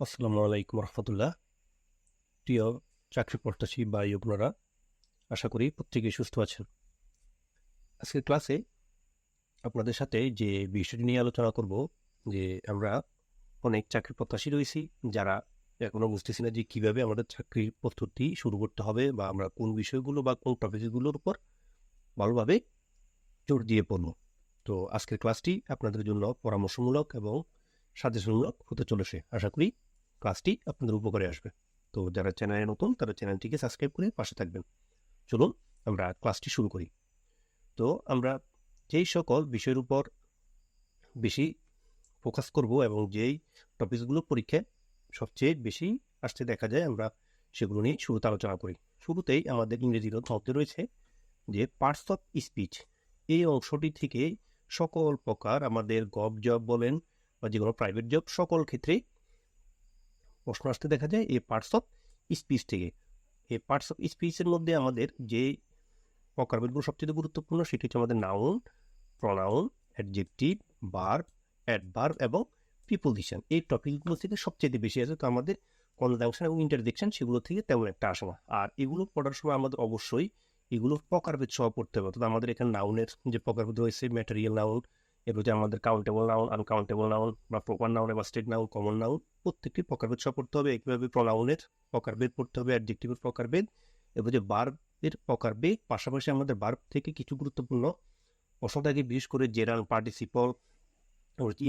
আসসালামু আলাইকুম রহমতুল্লাহ। প্রিয় চাকরি প্রত্যাশী বা আপনারা আশা করি প্রত্যেকেই সুস্থ আছেন। আজকের ক্লাসে আপনাদের সাথে যে বিষয়টি নিয়ে আলোচনা করব, যে আমরা অনেক চাকরি প্রত্যাশী রয়েছি, যারা এখনও বুঝতেছি না যে কীভাবে আমাদের চাকরির প্রস্তুতি শুরু করতে হবে বা আমরা কোন বিষয়গুলো বা কোন টপিকগুলোর উপর ভালোভাবে জোর দিয়ে পড়ব। তো আজকের ক্লাসটি আপনাদের জন্য পরামর্শমূলক এবং সাজেশনমূলক হতে চলেছে। আশা করি ক্লাসটি আপনাদের উপকারে আসবে। তো যারা চ্যানেলে নতুন, তারা চ্যানেলটিকে সাবস্ক্রাইব করে পাশে থাকবেন। চলুন আমরা ক্লাসটি শুরু করি। তো আমরা যেই সকল বিষয়ের উপর বেশি ফোকাস করব এবং যেই টপিকসগুলো পরীক্ষায় সবচেয়ে বেশি আসতে দেখা যায়, আমরা সেগুলো নিয়ে শুরুতে আলোচনা করি। শুরুতেই আমাদের ইংরেজির মধ্যে রয়েছে যে পার্টস অফ স্পিচ এই অংশটি থেকে সকল প্রকার আমাদের গভ জব বলেন বা যে কোনো প্রাইভেট জব সকল ক্ষেত্রেই প্রশ্ন আসতে দেখা যায় এই পার্টস অফ স্পিচ থেকে। এই পার্টস অফ স্পিচের মধ্যে আমাদের যে প্রকারভেদগুলো সবচেয়ে গুরুত্বপূর্ণ সেটি হচ্ছে আমাদের noun pronoun adjective verb adverb এবং প্রিপোজিশন এই টপিকগুলো থেকে সবচেয়ে বেশি আছে, তো আমাদের কনজাংশন এবং ইন্টারজেকশন সেগুলো থেকে তেমন একটা আসে না। আর এগুলো পড়ার সময় আমাদের অবশ্যই এগুলোর প্রকারভেদ সহ পড়তে হবে। অর্থাৎ আমাদের এখানে নাউনের যে প্রকারভেদ রয়েছে ম্যাটেরিয়াল নাউন এর যে আমাদের কাউন্টেবল নাউন আনকাউন্টেবল নাউন বা প্রপার নাউন বা স্টেট নাউন কমন নাউন প্রত্যেকটি প্রকারভেদ সহ পড়তে হবে। একইভাবে প্রনাউনের প্রকারভেদ পড়তে হবে অ্যাডজেক্টিভের প্রকারভেদ এবার যে বার্বের প্রকারভেদ, পাশাপাশি আমাদের বার্ব থেকে কিছু গুরুত্বপূর্ণ প্রশ্ন থাকে বিশেষ করে gerund participle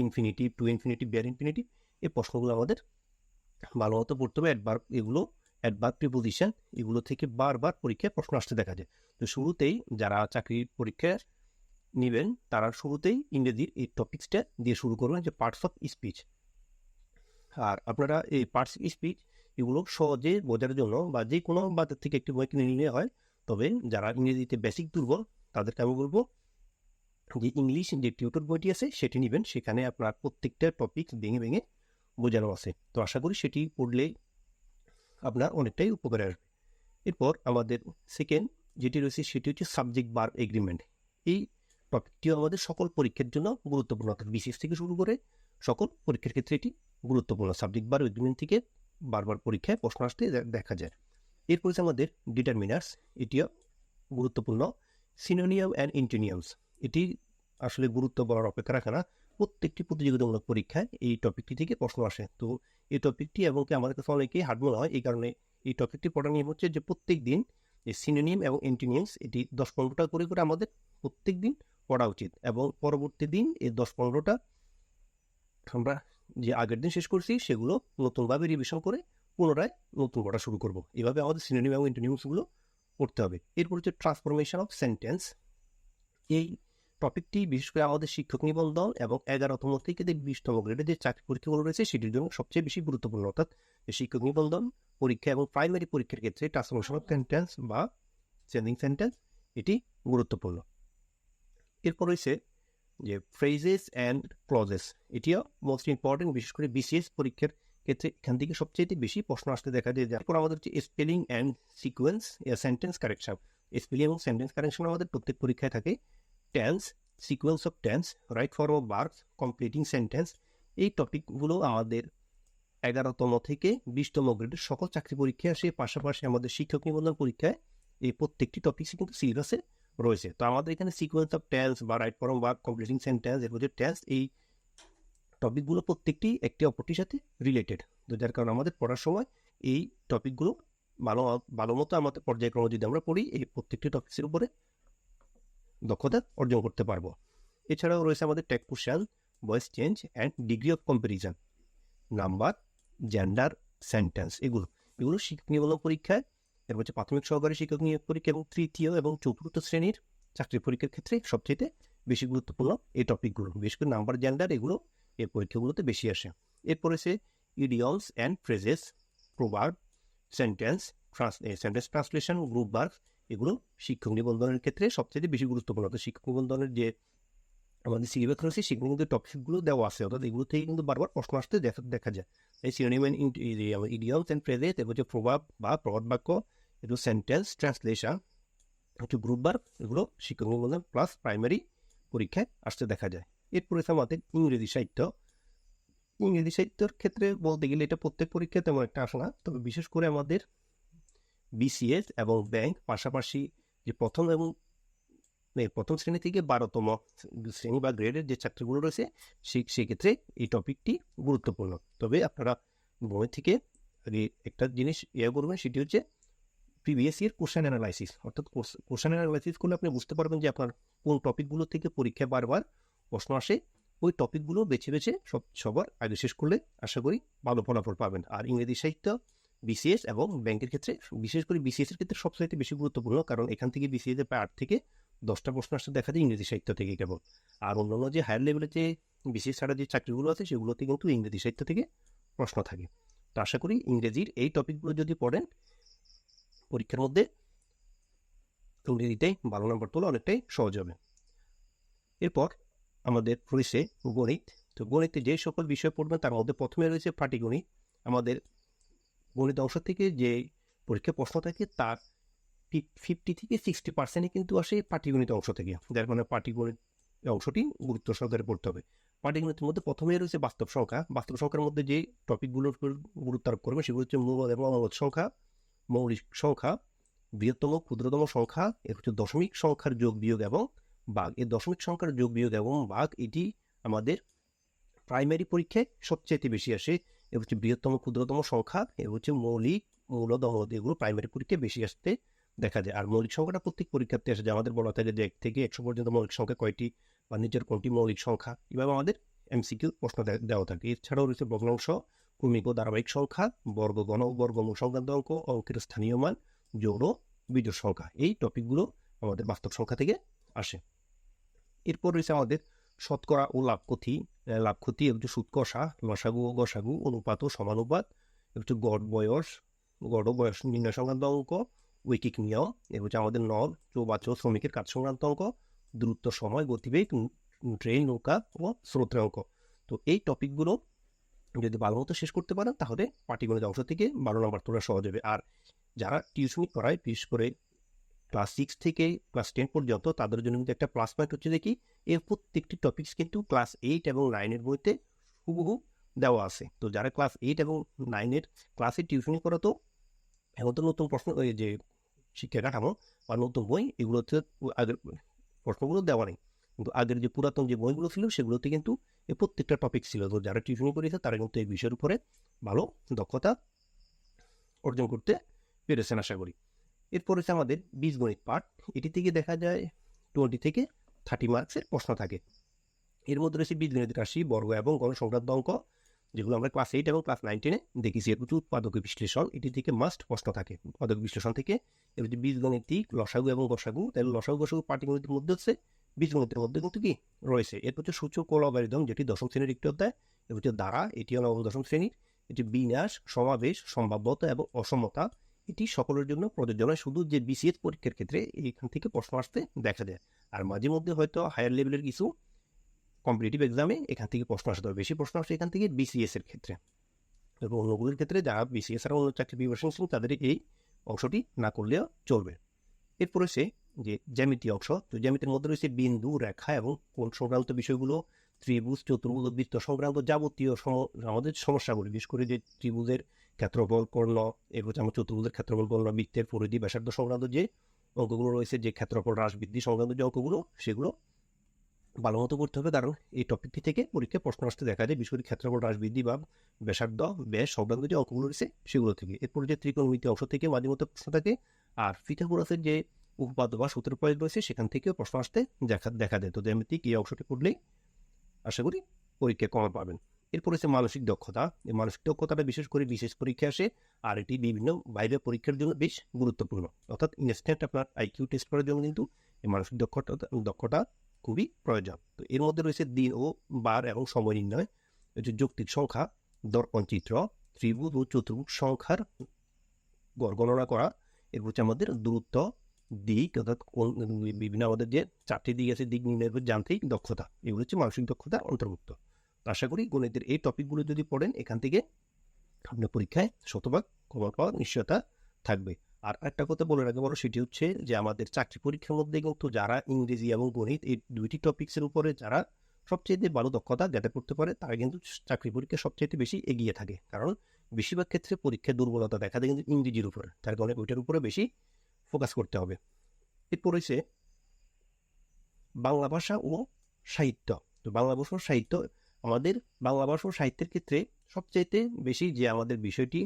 infinitive to infinitive bare infinitive এই প্রশ্নগুলো আমাদের ভালো মতো পড়তে হবে। অ্যাডভার্ব এগুলো অ্যাডভার্ব প্রিপোজিশন এগুলো থেকে বারবার পরীক্ষায় প্রশ্ন আসতে দেখা যায়। তো শুরুতেই যারা চাকরির পরীক্ষায় নেবেন, তারা শুরুতেই ইংরেজির এই টপিক্সটা দিয়ে শুরু করবেন, যে পার্টস অফ স্পিচ আর আপনারা এই পার্টস স্পিচ এগুলো সহজে বোঝার জন্য বা যে কোনো বাজার থেকে একটি বই কিনে নিলে হয়, তবে যারা ইংরেজিতে বেসিক দুর্বল, তাদেরকে আমি বলব যে ইংলিশ যে টিউটর বইটি আছে, সেটি নেবেন। সেখানে আপনার প্রত্যেকটা টপিক ভেঙে ভেঙে বোঝানো আছে। তো আশা করি সেটি পড়লে আপনার অনেকটাই উপকারে আসবে। এরপর আমাদের সেকেন্ড যেটি রয়েছে, সেটি হচ্ছে সাবজেক্ট বার এগ্রিমেন্ট এই টপিকটিও আমাদের সকল পরীক্ষার জন্য গুরুত্বপূর্ণ, অর্থাৎ বিসিএস থেকে শুরু করে সকল পরীক্ষার ক্ষেত্রে এটি গুরুত্বপূর্ণ সাবজেক্ট বার এগ্রিমেন্ট থেকে বারবার পরীক্ষায় প্রশ্ন আসতে দেখা যায়। এরপর হচ্ছে আমাদের ডিটারমিনার্স এটিও গুরুত্বপূর্ণ। সিনোনিয়াম অ্যান্ড ইন্টিনিয়ামস এটি আসলে গুরুত্ব বলার অপেক্ষা রাখে না। প্রত্যেকটি প্রতিযোগিতামূলক পরীক্ষায় এই টপিকটি থেকে প্রশ্ন আসে। তো এই টপিকটি এবং কি আমাদের কাছে অনেকেই হার্ড মনে হয়, এই কারণে এই টপিকটি পড়ার নিয়ম হচ্ছে যে প্রত্যেক দিন এই সিনোনিয়াম এবং এন্টিনিয়ামস এটি দশ পনেরোটা করে করে আমাদের প্রত্যেক দিন পড়া উচিত। এবং পরবর্তী দিন, এই দশ পনেরোটা আমরা যে আগের দিন শেষ করছি, সেগুলো নতুনভাবে রিভিশন করে পুনরায় নতুন পড়া শুরু করব। এভাবে আমাদের সিনোনিম এবং ইন্টোনিয়ামসগুলো পড়তে হবে। এরপর হচ্ছে ট্রান্সফরমেশন অফ সেন্টেন্স এই টপিকটি বিশেষ করে আমাদের শিক্ষক নিবন্ধন এবং এগারোতম থেকে বিশতম গ্রেডের যে চাকরি পরীক্ষাগুলো রয়েছে, সেটির জন্য সবচেয়ে বেশি গুরুত্বপূর্ণ। অর্থাৎ শিক্ষক নিবন্ধন, পরীক্ষা এবং প্রাইমারি পরীক্ষার ক্ষেত্রে ট্রান্সফরমেশন অফ সেন্টেন্স বা চেঞ্জিং সেন্টেন্স এটি গুরুত্বপূর্ণ। এরপর রয়েছে যে ফ্রেজেস অ্যান্ড ক্লজেস এটিও মোস্ট ইম্পর্টেন্ট বিশেষ করে বিসিএস পরীক্ষার ক্ষেত্রে এখান থেকে সবচেয়ে বেশি প্রশ্ন আসতে দেখা যায়। তারপর আমাদের হচ্ছে spelling and sequence sentence correction spelling এবং সেন্টেন্স কারেকশন আমাদের প্রত্যেক পরীক্ষায় থাকে। Tense sequence of tense right form of bark completing sentence এই টপিকগুলো আমাদের এগারোতম থেকে বিশতম গ্রেডের সকল চাকরি পরীক্ষায় আসে। পাশাপাশি আমাদের শিক্ষক নিবন্ধন পরীক্ষায় এই প্রত্যেকটি টপিকসই কিন্তু সিলেবাসে রয়েছে। তো আমাদের এখানে সিকোয়েন্স অফ টেন্স বা রাইট ফর্ম বা কমপ্লিটিং সেন্টেন্স এর মধ্যে টেন্স এই টপিকগুলো প্রত্যেকটি একটি অপরটির সাথে রিলেটেড তো যার কারণে আমাদের পড়ার সময় এই টপিকগুলো ভালো ভালো মতো আমাদের পর্যায়ক্রমে যদি আমরা পড়ি, এই প্রত্যেকটি টপিক্সের উপরে দক্ষতা অর্জন করতে পারব। এছাড়াও রয়েছে আমাদের tag question voice change and degree of comparison number gender sentence এগুলো। এগুলো নিবন্ধন পরীক্ষায় এর হচ্ছে প্রাথমিক সহকারী শিক্ষক নিয়োগ পরীক্ষা এবং তৃতীয় এবং চতুর্থ শ্রেণির চাকরি পরীক্ষার ক্ষেত্রে সবচেয়ে বেশি গুরুত্বপূর্ণ এই টপিকগুলো বিশেষ করে নাম্বার জেন্ডার এগুলো এই পরীক্ষাগুলোতে বেশি আসে। এরপর এসে idioms and phrases proverb sentence sentence translation group বার এগুলো শিক্ষক নিবন্ধনের ক্ষেত্রে সবচেয়ে বেশি গুরুত্বপূর্ণ। তো শিক্ষক নিবন্ধনের যে আমাদের সিলেবাস রয়েছে, সেগুলো কিন্তু টপিকগুলো দেওয়া আছে। অর্থাৎ এগুলো থেকে কিন্তু বারবার প্রশ্ন আসতে দেখা দেখা যায়। এই সিনোনিম ইডিয়মস অ্যান্ড ফ্রেজেস এরপর হচ্ছে প্রভাব বা প্রবাদ বাক্য একটু সেন্টেন্স ট্রান্সলেশন একটু গ্রুপ বার এগুলো শিক্ষক নিবন্ধন প্লাস প্রাইমারি পরীক্ষায় আসতে দেখা যায় এরপরে আমাদের ইংরেজি সাহিত্য ইংরেজি সাহিত্যের ক্ষেত্রে বলতে গেলে এটা প্রত্যেক পরীক্ষায় তেমন একটা আসে না তবে বিশেষ করে আমাদের বিসিএস এবং ব্যাংক পাশাপাশি যে প্রথম এবং প্রথম শ্রেণি থেকে বারোতম শ্রেণি বা গ্রেডের যে চাকরিগুলো রয়েছে, সেই, সেক্ষেত্রে এই টপিকটি গুরুত্বপূর্ণ। তবে আপনারা বই থেকে একটা জিনিস ইয়ে করবেন, সেটি হচ্ছে প্রিভিয়াস ইয়ার কোশ্চেন অ্যানালাইসিস অর্থাৎ কোশ্চেন অ্যানালাইসিস করলে আপনি বুঝতে পারবেন যে আপনার কোন টপিকগুলো থেকে পরীক্ষায় বারবার প্রশ্ন আসে, ওই টপিকগুলো বেছে বেছে সব, সবার আগে শেষ করলে আশা করি ভালো ফলাফল পাবেন। আর ইংরেজি সাহিত্য বিসিএস এবং ব্যাংকের ক্ষেত্রে, বিশেষ করে বিসিএস এর ক্ষেত্রে সবচাইতে বেশি গুরুত্বপূর্ণ, কারণ এখান থেকে বিসিএস এর প্রায় আট থেকে দশটা প্রশ্ন আসতে দেখা যায় ইংরেজি সাহিত্য থেকে কেবল। আর অন্যান্য যে হায়ার লেভেলে যে বিসিএস ছাড়া যে চাকরিগুলো আছে, সেগুলোতে কিন্তু ইংরেজি সাহিত্য থেকে প্রশ্ন থাকে। তো আশা করি ইংরেজির এই টপিকগুলো যদি পড়েন, পরীক্ষার মধ্যে ইংরেজিতে ভালো নম্বর তোলা অনেকটাই সহজ হবে। এরপর আমাদের রয়েছে গণিত। তো গণিতে যে সকল বিষয় পড়বেন, তার মধ্যে প্রথমে রয়েছে পাটিগণিত। আমাদের গণিত অংশ থেকে যে পরীক্ষা প্রশ্ন থাকে, তার ফিফটি থেকে সিক্সটি পার্সেন্টই কিন্তু আসে পাটিগণিত অংশ থেকে। যার মানে পাটিগণিত অংশটি গুরুত্ব সহকারে পড়তে হবে। পাটিগণিতের মধ্যে প্রথমে রয়েছে বাস্তব সংখ্যা। বাস্তব সংখ্যার মধ্যে যে টপিকগুলোর গুরুত্ব আরোপ করবে সেগুলো হচ্ছে মূল এবং অনবদ সংখ্যা, মৌলিক সংখ্যা, বৃহত্তম, ক্ষুদ্রতম সংখ্যা, এর হচ্ছে দশমিক সংখ্যার যোগ বিয়োগ এবং বাঘ। এই দশমিক সংখ্যার যোগ বিয়োগ এবং বাঘ, এটি আমাদের প্রাইমারি পরীক্ষায় সবচেয়ে বেশি আসে। এ হচ্ছে বৃহত্তম, ক্ষুদ্রতম সংখ্যা এ হচ্ছে মৌলিক অমূলদ এগুলো প্রাইমারি পরীক্ষায় বেশি আসতে দেখা যায়। আর মৌলিক সংখ্যাটা প্রত্যেক পরীক্ষাতে আসে যে আমাদের বলা থাকে যে এক থেকে একশো পর্যন্ত মৌলিক সংখ্যা কয়টি বা নিচের কোনটি মৌলিক সংখ্যা এভাবে আমাদের এমসিকিউ প্রশ্ন দেওয়া থাকে। এছাড়াও রয়েছে ভগ্নাংশ, ক্রমিক ও ধারাবাহিক সংখ্যা, বর্গ গণ বর্গমূল সংক্রান্ত অঙ্ক, অঙ্কের স্থানীয় মান জোড় বিজোড় সংখ্যা। এই টপিকগুলো আমাদের বাস্তব সংখ্যা থেকে আসে। এরপর রয়েছে আমাদের শতকরা ও লাভ ক্ষতি। লাভ ক্ষতি একটু সুদ কষা, লসাগু ও গসাগু, অনুপাত ও সমানুপাত। একটু গড় বয়স গড় বয়স নির্ণয় সংক্রান্ত অঙ্ক ঐকিক নিয়ম এ হচ্ছে আমাদের নল চৌবাচ শ্রমিকের কাজ সংক্রান্ত অঙ্ক, দ্রুত সময়, গতিবেগ ট্রেন নৌকা ও স্রোতের অঙ্ক। তো এই টপিকগুলো যদি ভালো মতো শেষ করতে পারেন, তাহলে পাটিগণিত অংশ থেকে বারো নম্বর তোলা সহজ হবে। আর যারা টিউশনি করায় বিশেষ করে ক্লাস সিক্স থেকে ক্লাস টেন পর্যন্ত, তাদের জন্য কিন্তু একটা প্লাস পয়েন্ট হচ্ছে দেখি এর প্রত্যেকটি টপিক্স কিন্তু ক্লাস এইট এবং নাইনের বইতে হুবহু দেওয়া আছে। তো যারা ক্লাস এইট এবং নাইনের ক্লাসে টিউশনি করা তো এখন তো নতুন প্রশ্ন যে শিক্ষা কাঠামো বা নতুন বই এগুলোতে আগের প্রশ্নগুলো দেওয়া নেই। কিন্তু আগের যে পুরাতন যে বইগুলো ছিল সেগুলোতে কিন্তু এই প্রত্যেকটা টপিক ছিল। তো যারা টিউশনি করেছে তারা কিন্তু এই বিষয়ের উপরে ভালো দক্ষতা অর্জন করতে পেরেছেন আশা করি। এরপর হচ্ছে আমাদের বীজগণিত পাঠ। এটি থেকে দেখা যায় টোয়েন্টি থেকে থার্টি মার্কসের প্রশ্ন থাকে। এর মধ্যে রয়েছে বীজগণিত রাশি, বর্গ এবং গণ সংক্রান্ত অঙ্ক। যেগুলো আমরা ক্লাস এইট এবং ক্লাস নাইন টেনে দেখেছি, এর প্রচুর উৎপাদক বিশ্লেষণ। এটি থেকে মাস্ট প্রশ্ন থাকে। উৎপাদক বিশ্লেষণ থেকে এর হচ্ছে বীজগণিতিক লসাগু এবং গসাগু তাহলে লসাগু গসাগু পাটিগণিতের মধ্যে হচ্ছে, বীজগণিতের মধ্যে কিন্তু কি রয়েছে। এরপর হচ্ছে সূচক ও যেটি দশম শ্রেণির একটি অধ্যায়। এর হচ্ছে দ্বারা এটিও নবম দশম শ্রেণির। এটি বিন্যাস, সমাবেশ, সম্ভাব্যতা এবং অসমতা। এটি সকলের জন্য প্রযোজ্য নয়। শুধু যে বিসিএস পরীক্ষার ক্ষেত্রে এইখান থেকে প্রশ্ন আসতে দেখা যায়। আর মাঝে মধ্যে হয়তো হায়ার লেভেলের কিছু কম্পিটিটিভ এক্সামে এখান থেকে প্রশ্ন আসতে হবে বেশি প্রশ্ন আসে এখান থেকে বিসিএস এর ক্ষেত্রে। এবং অন্যগুলির ক্ষেত্রে যারা বিসিএস আর অন্য চাকরি প্রিপারেশন ছিল তাদের এই অংশটি না করলেও চলবে। এরপর রয়েছে যে জ্যামিতি অংশ। তো জ্যামিতির মধ্যে রয়েছে বিন্দু রেখা এবং কোন সংক্রান্ত বিষয়গুলো ত্রিভুজ চতুর্ভুজ বৃত্ত সংক্রান্ত যাবতীয় আমাদের সমস্যাগুলি বিশেষ করে যে ত্রিভুজের ক্ষেত্রফল কর্ণ হচ্ছে আমার চতুর্ভুজের ক্ষেত্রফল কর্ণ বৃত্তের পরিধি ব্যাসার্ধ সংক্রান্ত যে অঙ্কগুলো রয়েছে যে ক্ষেত্রফল হ্রাস বৃদ্ধি সংক্রান্ত যে অঙ্কগুলো সেগুলো ভালো মতো করতে হবে। কারণ এই টপিকটি থেকে পরীক্ষায় প্রশ্ন আসতে দেখা যায়, বিশেষ করে ক্ষেত্রফল হ্রাস বৃদ্ধি বা ব্যাসার্ধ, ব্যাস সংক্রান্ত যে অঙ্কগুলো রয়েছে সেগুলো থেকে। এরপর যে ত্রিকোণমিতি অংশ থেকে মাঝে মতো প্রশ্ন থাকে, আর ফিথাগোরাসের যে উপপাদ্য বা সূত্র প্রয়োগ রয়েছে সেখান থেকেও প্রশ্ন আসতে দেখা দেখা দেয় তো জ্যামিতিক এই অংশটি পড়লেই আশা করি পরীক্ষায় কমা পাবেন। এরপর হচ্ছে মানসিক দক্ষতা। এই মানসিক দক্ষতাটা বিশেষ করে বিশেষ পরীক্ষা আসে, আর এটি বিভিন্ন বাইরের পরীক্ষার জন্য বেশ গুরুত্বপূর্ণ। অর্থাৎ ইনস্ট্যান্ট আপনার আইকিউ টেস্ট করার জন্য কিন্তু এই মানসিক দক্ষতা দক্ষতা খুবই প্রয়োজন। তো এর মধ্যে রয়েছে দিন ও বার এবং সময় নির্ণয়। হচ্ছে যৌক্তিক সংখ্যা, দর্পণ চিত্র, ত্রিভুজ ও চতুর্ভুজ সংখ্যার গণনা করা। এরপর হচ্ছে আমাদের দূরত্ব, দিক, অর্থাৎ বিভিন্ন আমাদের যে চারটি দিক আছে, দিক নির্ণয়ের যান্ত্রিক দক্ষতা। এগুলো হচ্ছে মানসিক দক্ষতার অন্তর্ভুক্ত। আশা করি গণিতের এই টপিকগুলো যদি পড়েন, এখান থেকে আপনার পরীক্ষায় শতভাগ কমন পাওয়ার নিশ্চয়তা থাকবে। আর একটা কথা বলে রাখতে পারো সেটি হচ্ছে যে আমাদের চাকরি পরীক্ষার মধ্যে কিন্তু যারা ইংরেজি এবং গণিত এই দুইটি টপিক্সের উপরে যারা সবচেয়ে ভালো দক্ষতা যাতে করতে পারে, তারা কিন্তু চাকরি পরীক্ষা সবচেয়ে বেশি এগিয়ে থাকে। কারণ বেশিরভাগ ক্ষেত্রে পরীক্ষায় দুর্বলতা দেখা দেয় কিন্তু ইংরেজির উপরে। তার কারণে ওইটার উপরে বেশি ফোকাস করতে হবে। এরপর রয়েছে বাংলা ভাষা ও সাহিত্য। তো বাংলা ভাষা ও সাহিত্য আমাদের বাংলা ভাষা ও সাহিত্যের ক্ষেত্রে সবচাইতে বেশি যে আমাদের বিষয়টি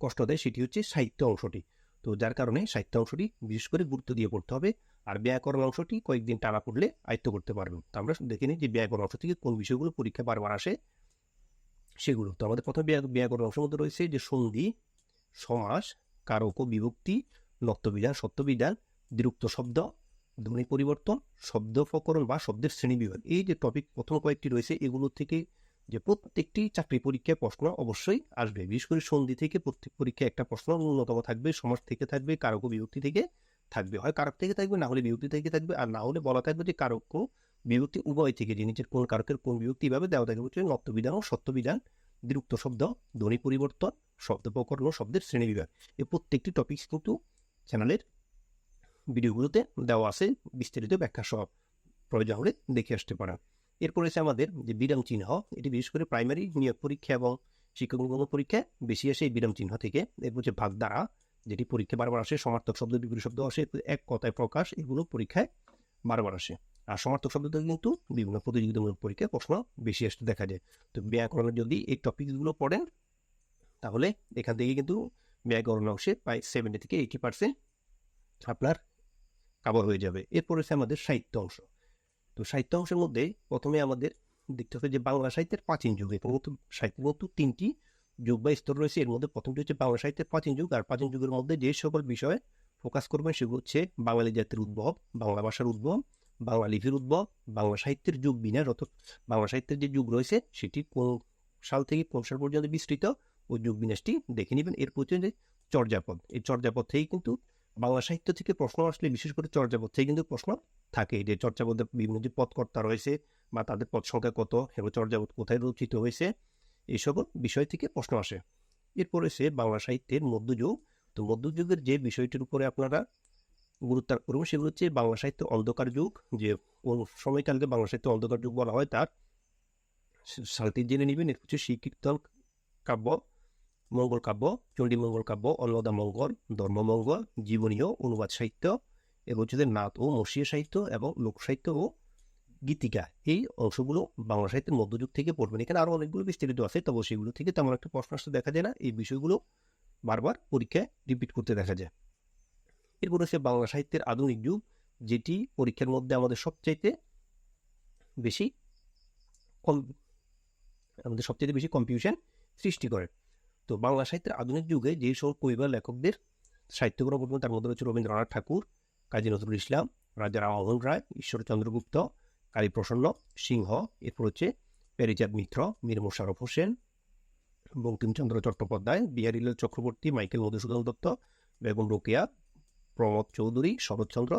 কষ্ট দেয় সেটি হচ্ছে সাহিত্য অংশটি। তো যার কারণে সাহিত্য অংশটি বিশেষ করে গুরুত্ব দিয়ে পড়তে হবে আর ব্যাকরণ অংশটি কয়েকদিন টানা পড়লে আয়ত্ত করতে পারবেন। তো আমরা দেখে নিই যে ব্যাকরণ অংশ থেকে কোন বিষয়গুলো পরীক্ষা বারবার আসে সেগুলো। তো আমাদের প্রথমে ব্যাক- ব্যাকরণ অংশের মধ্যে রয়েছে যে সন্ধি, সমাস, কারক বিভক্তি, নত্যবিধান, সত্যবিধান বিরুক্ত শব্দ, ধ্বনি পরিবর্তন, শব্দ প্রকরণ বা শব্দের শ্রেণীবিভাগ। এই যে টপিক প্রথম কয়েকটি রয়েছে এগুলো থেকে যে প্রত্যেকটি চাকরি পরীক্ষায় প্রশ্ন অবশ্যই আসবে। বিশেষ করে সন্ধি থেকে প্রত্যেক পরীক্ষায় একটা প্রশ্ন ন্যূনতম থাকবে, সমাজ থেকে থাকবে, কারক বিভক্তি থেকে থাকবে। হয় কারক থেকে থাকবে, না হলে বিভক্তি থেকে থাকবে, আর না হলে বলা থাকবে যে কারক বিভক্তি উভয় থেকে। যে নিচের কোন কারকের কোন বিভক্তি এভাবে দেওয়া থাকবে হচ্ছে নত্যবিধান ও সত্যবিধান বিরুক্ত শব্দ, ধ্বনি পরিবর্তন, শব্দ প্রকরণ ও শব্দের শ্রেণি বিভাগ। এই প্রত্যেকটি টপিক কিন্তু চ্যানেলের ভিডিওগুলোতে দেওয়া আছে, বিস্তারিত ব্যাখ্যা সহ। প্রয়োজন হলে দেখে আসতে পারেন। এরপর রয়েছে আমাদের যে বিরাম চিহ্ন, এটি বিশেষ করে প্রাইমারি নিয়োগ পরীক্ষা এবং শিক্ষক নিবন্ধন পরীক্ষায় বেশি আসে এই বিরাম চিহ্ন থেকে। এরপর হচ্ছে ভাগ দ্বারা, যেটি পরীক্ষা বারবার আসে, সমার্থক শব্দ, বিপরীত শব্দ আসে, এক কথায় প্রকাশ, এগুলো পরীক্ষায় বারবার আসে। আর সমার্থক শব্দ থেকে কিন্তু বিভিন্ন প্রতিযোগিতামূলক পরীক্ষায় প্রশ্ন বেশি আসতে দেখা যায়। তো ব্যাকরণের যদি এই টপিকগুলো পড়েন, তাহলে এখান থেকে কিন্তু ব্যাকরণ অংশে প্রায় সেভেন্টি থেকে এইটি পার্সেন্ট আপনার কাভার হয়ে যাবে। এরপর রয়েছে আমাদের সাহিত্য অংশ। তো সাহিত্য অংশের মধ্যে প্রথমে আমাদের দেখতে হবে যে বাংলা সাহিত্যের প্রাচীন যুগে। প্রথমত সাহিত্য মতো তিনটি যুগ বা স্তর রয়েছে, এর মধ্যে প্রথমটি হচ্ছে বাংলা সাহিত্যের প্রাচীন যুগ আর প্রাচীন যুগের মধ্যে যে সকল বিষয়ে ফোকাস করবেন সেগুলো হচ্ছে বাঙালি জাতির উদ্ভব, বাংলা ভাষার উদ্ভব, বাংলা লিপির উদ্ভব, বাংলা সাহিত্যের যুগ বিন্যাস অর্থাৎ বাংলা সাহিত্যের যে যুগ রয়েছে সেটি কোন সাল থেকে কোন সাল পর্যন্ত বিস্তৃত, ওই যুগ বিন্যাসটি দেখে নেবেন। এরপর হচ্ছে যে চর্যাপদ। এই চর্যাপদ থেকেই কিন্তু বাংলা সাহিত্য থেকে প্রশ্ন আসলে, বিশেষ করে চর্যাপদ থেকে কিন্তু প্রশ্ন থাকে যে চর্যাপদের বিভিন্ন যে পদকর্তা রয়েছে বা তাদের পদ সংখ্যা কত, এবং চর্যাপদ কোথায় রচিত হয়েছে এই সকল বিষয় থেকে প্রশ্ন আসে। এরপর রয়েছে বাংলা সাহিত্যের মধ্যযুগ। তো মধ্যযুগের যে বিষয়টির উপরে আপনারা গুরুত্ব করবেন সেগুলো হচ্ছে বাংলা সাহিত্য অন্ধকার যুগ, যে কোন সময়কালকে বাংলা সাহিত্য অন্ধকার যুগ বলা হয়, তার সালটি জেনে নেবেন, এর হচ্ছে শ্রীকীর্তন কাব্য, মঙ্গল কাব্য, চণ্ডীমঙ্গল কাব্য অন্নদা মঙ্গল ধর্মমঙ্গল, জীবনীয় অনুবাদ সাহিত্য। হচ্ছে নাত ও মসিয়া সাহিত্য এবং লোক সাহিত্য ও গীতিকা। এই অংশগুলো বাংলা সাহিত্যের মধ্যযুগ থেকে পড়বেন। এখানে আরও অনেকগুলো বিস্তারিত আছে, তবে সেগুলো থেকে তেমন একটা প্রশ্ন আসতে দেখা যায় না। এই বিষয়গুলো বারবার পরীক্ষায় রিপিট করতে দেখা যায়। এরপর হচ্ছে বাংলা সাহিত্যের আধুনিক যুগ, যেটি পরীক্ষার মধ্যে আমাদের সবচাইতে বেশি কম, আমাদের সবচেয়ে বেশি কনফিউশন সৃষ্টি করে। তো বাংলা সাহিত্যের আধুনিক যুগে যে সব কবি বা লেখকদের পড়বেন তার মধ্যে রয়েছে রবীন্দ্রনাথ ঠাকুর কাজী নজরুল ইসলাম, রাজা রামমোহন রায়, ঈশ্বরচন্দ্র গুপ্ত কালীপ্রসন্ন সিংহ, এরপর হচ্ছে প্যারিচাঁদ মিত্র, মীর মোশারফ হোসেন, বঙ্কিমচন্দ্র চট্টোপাধ্যায়, বিহারীলাল চক্রবর্তী, মাইকেল মধুসূদন দত্ত, বেগম রোকেয়া, প্রমোদ চৌধুরী, শরৎচন্দ্র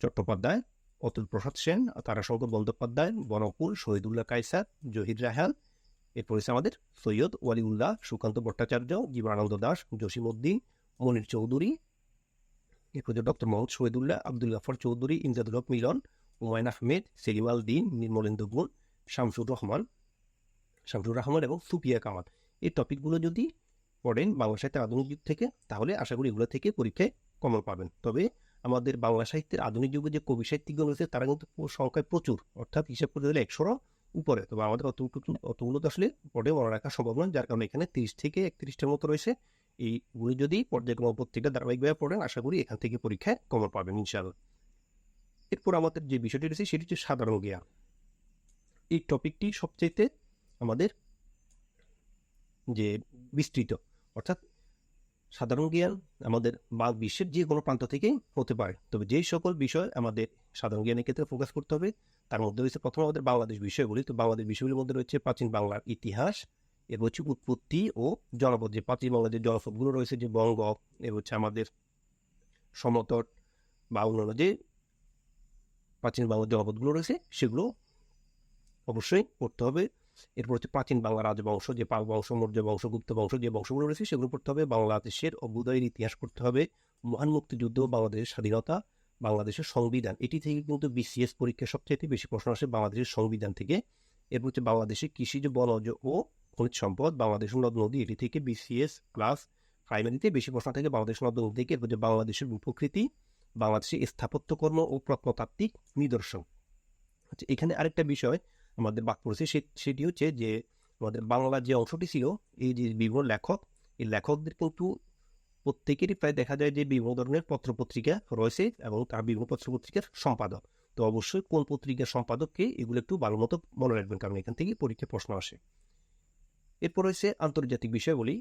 চট্টোপাধ্যায়, অতুল প্রসাদ সেন, তারাশঙ্কর বন্দ্যোপাধ্যায় বনকুল শহীদুল্লাহ কায়সার, জহির রাহাল, এরপর হচ্ছে আমাদের সৈয়দ ওয়ালিউল্লাহ সুকান্ত ভট্টাচার্য, জীবনানন্দ দাস, জসিমউদ্দিন, মনির চৌধুরী এরপর ডক্টর মোহাম্মদ শহীদুল্লাহ আব্দুল গাফর চৌধুরী ইমদাদুল হক মিলন হুমায়ুন আহমেদ সেলিম দিন নির্মলেন্দু গুণ শামসুর রহমান শামসুর রহমান এবং সুপিয়া কামাল। এই টপিকগুলো যদি পড়েন বাংলা সাহিত্যের আধুনিক যুগ থেকে, তাহলে আশা করি এগুলো থেকে পরীক্ষায় কমন পাবেন। তবে আমাদের বাংলা সাহিত্যের আধুনিক যুগে যে কবি সাহিত্যিকগণ রয়েছে, তারা কিন্তু সংখ্যায় প্রচুর। অর্থাৎ হিসাব করতে গেলে একশোরও উপরে। তবে আমাদের অতটুকু, অতগুলো তো আসলে পড়ে মনে রাখা সম্ভব নয়, যার কারণে এখানে তিরিশ থেকে একত্রিশটার মতো রয়েছে। এইগুলি যদি পর্যায়ক্রম প্রত্যেকটা ধারাবাহিকভাবে পড়েন, আশা করি এখান থেকে পরীক্ষায় কমন পাবেন, ইনশাআল্লাহ। এরপর আমাদের যে বিষয়টি রয়েছে, সেটি হচ্ছে সাধারণ জ্ঞান। এই টপিকটি সবচেয়ে আমাদের যে বিস্তৃত, অর্থাৎ সাধারণ জ্ঞান আমাদের বা বিশ্বের যে কোনো প্রান্ত থেকে হতে পারে। তবে যেই সকল বিষয় আমাদের সাধারণ জ্ঞানের ক্ষেত্রে ফোকাস করতে হবে, তার মধ্যে রয়েছে প্রথম আমাদের বাংলাদেশ বিষয়গুলি। তো বাংলাদেশ বিষয়গুলির মধ্যে রয়েছে প্রাচীন বাংলার ইতিহাস এর হচ্ছে উৎপত্তি ও জনপদ, যে প্রাচীন বাংলার যে জনপদগুলো রয়েছে, যে বঙ্গ এর হচ্ছে আমাদের সমতট বা অন্যান্য যে প্রাচীন বাংলার জনপদগুলো রয়েছে, সেগুলো অবশ্যই পড়তে হবে। এরপর হচ্ছে প্রাচীন বাংলা রাজবংশ, যে পাল বংশ, মৌর্য বংশ, গুপ্ত বংশ, যে বংশগুলো রয়েছে, সেগুলো পড়তে হবে। বাংলাদেশের অভ্যুদয়ের ইতিহাস পড়তে হবে। মহান মুক্তিযুদ্ধ, বাংলাদেশের স্বাধীনতা, বাংলাদেশের সংবিধান, এটি থেকে কিন্তু বিসিএস পরীক্ষা সবচেয়ে বেশি প্রশ্ন আসে বাংলাদেশের সংবিধান থেকে। এরপর হচ্ছে বাংলাদেশের কৃষিজ বনজ ও খনিজ সম্পদ বাংলাদেশ নদ নদী এটি থেকে বিসিএস প্লাস প্রাইমারিতে বেশি প্রশ্ন থাকে বাংলাদেশ নদ নদী থেকে বাংলাদেশের উপকৃতি, বাংলাদেশের স্থাপত্যকর্ম ও প্রত্নতাত্ত্বিক নিদর্শন। আচ্ছা এখানে আরেকটা বিষয় আমাদের বাক পড়েছে সেটি হচ্ছে যে আমাদের বাংলা যে অংশটি ছিল, এই যে বিভিন্ন লেখক, এই লেখকদের কিন্তু প্রত্যেকেরই প্রায় দেখা যায় যে বিভিন্ন ধরনের পত্রপত্রিকা রয়েছে এবং তার বিভিন্ন পত্রপত্রিকার সম্পাদক। তো অবশ্যই কোন পত্রিকার সম্পাদককে এগুলো একটু ভালো মতো মনে রাখবেন, কারণ এখান থেকে পরীক্ষা প্রশ্ন আসে। এরপর রয়েছে আন্তর্জাতিক বিষয়গুলি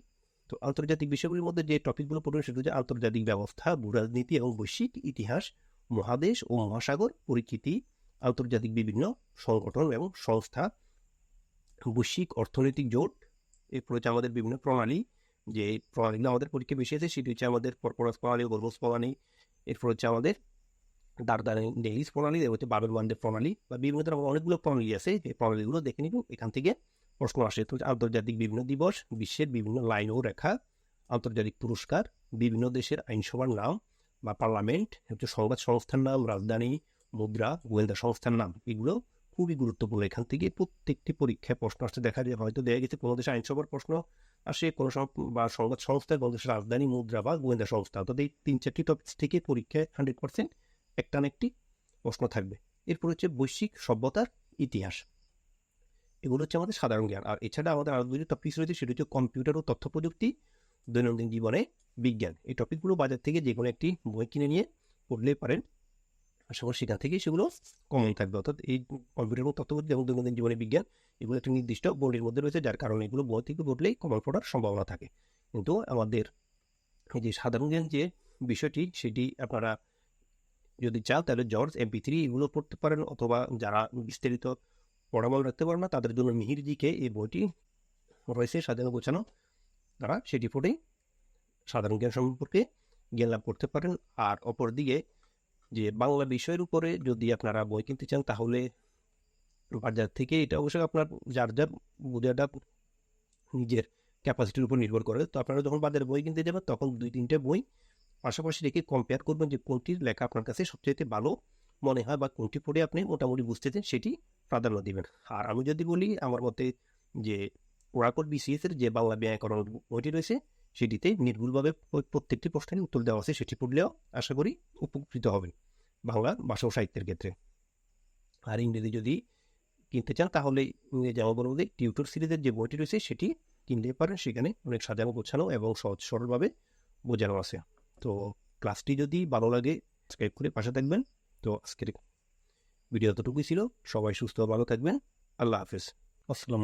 তো আন্তর্জাতিক বিষয়গুলির মধ্যে যে টপিকগুলো পড়বে সেটা হচ্ছে আন্তর্জাতিক ব্যবস্থা, ভূরাজনীতি এবং বৈশ্বিক ইতিহাস, মহাদেশ ও মহাসাগর, পরিচিতি, আন্তর্জাতিক বিভিন্ন সংগঠন এবং সংস্থা, বৈশ্বিক অর্থনৈতিক জোট, এরপর হচ্ছে আমাদের বিভিন্ন প্রণালী, যে প্রণালীগুলো আমাদের পরীক্ষা বেশি আছে, সেটি হচ্ছে আমাদের পরপরাস প্রণালী গর্ভস প্রণালী, এরপর হচ্ছে আমাদের দারদানি ডেইলিস প্রণালী এর হচ্ছে বাবেল প্রণালী বা বিভিন্ন ধরনের অনেকগুলো প্রণালী আছে এই প্রণালীগুলো দেখে নিব এখান থেকে। প্রশ্ন আসে তো আন্তর্জাতিক বিভিন্ন দিবস, বিশ্বের বিভিন্ন লাইন ও রেখা, আন্তর্জাতিক পুরস্কার, বিভিন্ন দেশের আইনসভার নাম বা পার্লামেন্ট, হচ্ছে সংবাদ সংস্থার নাম, রাজধানী, মুদ্রা, গোয়েন্দা সংস্থার নাম, এগুলো খুবই গুরুত্বপূর্ণ। এখান থেকে প্রত্যেকটি পরীক্ষায় প্রশ্ন আসতে দেখা যায়, হয়তো দেখা গেছে কোনো দেশে আইনসভার প্রশ্ন আসে, কোনো বা সংবাদ সংস্থা, কোনো দেশের রাজধানী, মুদ্রা বা গোয়েন্দা সংস্থা। অর্থাৎ এই তিন চারটি টপিক থেকে পরীক্ষায় হান্ড্রেড পার্সেন্ট একটা না একটি প্রশ্ন থাকবে। এরপর হচ্ছে বৈশ্বিক সভ্যতার ইতিহাস। এগুলো হচ্ছে আমাদের সাধারণ জ্ঞান। আর এছাড়া আমাদের আরও দুটি টপিক রয়েছে, সেটি হচ্ছে কম্পিউটার ও তথ্য প্রযুক্তি দৈনন্দিন জীবনে বিজ্ঞান। এই টপিকগুলো বাজার থেকে যে কোনো একটি বই কিনে নিয়ে পড়লেই পারেন। আশা করি সেখান থেকেই সেগুলো কমন থাকবে। অর্থাৎ এই কম্পিউটার এবং তথ্য প্রযুক্তি এবং দৈনন্দিন জীবনে বিজ্ঞান, এগুলো একটি নির্দিষ্ট বোর্ডের মধ্যে রয়েছে, যার কারণে এগুলো বই থেকে পড়লেই কমন পড়ার সম্ভাবনা থাকে। কিন্তু আমাদের যে সাধারণ জ্ঞান যে বিষয়টি, সেটি আপনারা যদি চান, তাহলে জর্জ এমপি থ্রি এগুলো পড়তে পারেন, অথবা যারা বিস্তারিত পড়ামল রাখতে পারেন না, তাদের জন্য মিহির জিকে এই বইটি রয়েছে সাজানো গোছানো। তারা সেটি পড়েই সাধারণ জ্ঞান সম্পর্কে জ্ঞান লাভ করতে পারেন। আর অপরদিকে যে বাংলা বিষয়ের উপরে যদি আপনারা বই কিনতে চান, তাহলে বাজার থেকে এটা অবশ্যই আপনার যার যার বোঝাটা নিজের ক্যাপাসিটির উপর নির্ভর করে। তো আপনারা যখন বাজারে বই কিনতে যাবেন, তখন দুই তিনটে বই পাশাপাশি রেখে কম্পেয়ার করবেন যে কোনটির লেখা আপনার কাছে সবচেয়ে ভালো মনে হয় বা কোনটি পড়ে আপনি মোটামুটি বুঝতেছেন সেটি প্রাধান্য দিবেন। আর আমি যদি বলি আমার মতে যে ওরাকট বিসিএস এর যে বাংলা ব্যাকরণ বইটি রয়েছে, সেটিতে নির্ভুলভাবে প্রত্যেকটি প্রশ্নের উত্তর দেওয়া আছে, সেটি পড়লেও আশা করি উপকৃত হবেন বাংলা ভাষা ও সাহিত্যের ক্ষেত্রে। আর ইংরেজি যদি কিনতে চান, তাহলে ইংরেজি আমার যে টিউটর সিরিজের যে বইটি রয়েছে, সেটি কিনতে পারেন। সেখানে অনেক সাজানো, গোছানো এবং সহজ সরলভাবে বোঝানো আছে। তো ক্লাসটি যদি ভালো লাগে, সাবস্ক্রাইব করে পাশে থাকবেন। তো আজকের ভিডিও এতটুকুই ছিল। সবাই সুস্থ ভালো থাকবেন। আল্লাহ হাফিজ। আসসালাম